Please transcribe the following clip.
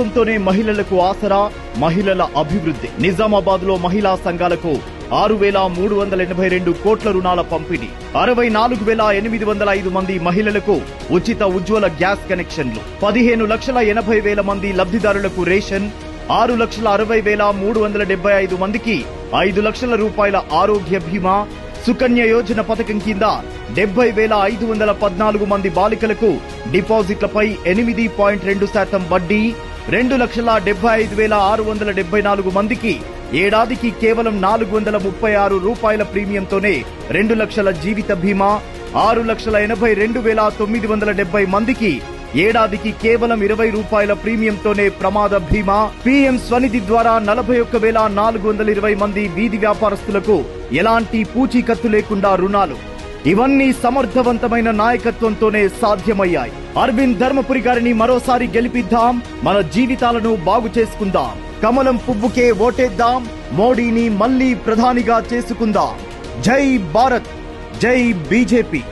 ప్రభుత్వంతోనే మహిళలకు ఆసరా మహిళల అభివృద్ధి. నిజామాబాద్లో మహిళా సంఘాలకు ఆరు వేల మూడు వందల ఎనభై రెండు కోట్ల రుణాల పంపిణీ. అరవై నాలుగు వేల ఎనిమిది వందల ఐదు మంది మహిళలకు ఉచిత ఉజ్వల గ్యాస్ కనెక్షన్లు. పదిహేను లక్షల ఎనభై వేల మంది లబ్ధిదారులకు రేషన్. ఆరు లక్షల అరవై వేల మూడు వందల డెబ్బై ఐదు మందికి ఐదు లక్షల రూపాయల ఆరోగ్య బీమా. సుకన్య యోజన పథకం కింద డెబ్బై వేల ఐదు వందల పద్నాలుగు మంది బాలికలకు డిపాజిట్లపై ఎనిమిది పాయింట్ రెండు శాతం వడ్డీ. రెండు లక్షల డెబ్బై ఐదు వేల ఆరు వందల డెబ్బై నాలుగు మందికి ఏడాదికి కేవలం నాలుగు వందల ముప్పై ఆరు రూపాయల ప్రీమియంతోనే రెండు లక్షల జీవిత బీమా ఆరు లక్షల ఎనభై రెండు వేల తొమ్మిది వందల డెబ్బై మందికి ఏడాదికి కేవలం ఇరవై రూపాయల ప్రీమియంతోనే ప్రమాద బీమా. పీఎం స్వనిధి ద్వారా నలభై ఒక్క వేల నాలుగు వందల ఇరవై మంది వీధి వ్యాపారస్తులకు ఎలాంటి పూచీకత్తు లేకుండా రుణాలు. ఇవన్నీ సమర్థవంతమైన నాయకత్వంతోనే సాధ్యమయ్యాయి. అరవింద్ ధర్మపురి గారిని మరోసారి గెలిపిద్దాం మన జీవితాలను బాగు చేసుకుందాం. కమలం పువ్వుకే ఓటేద్దాం మోడీని మళ్ళీ ప్రధానిగా చేసుకుందాం. జై భారత్ జై బీజేపీ.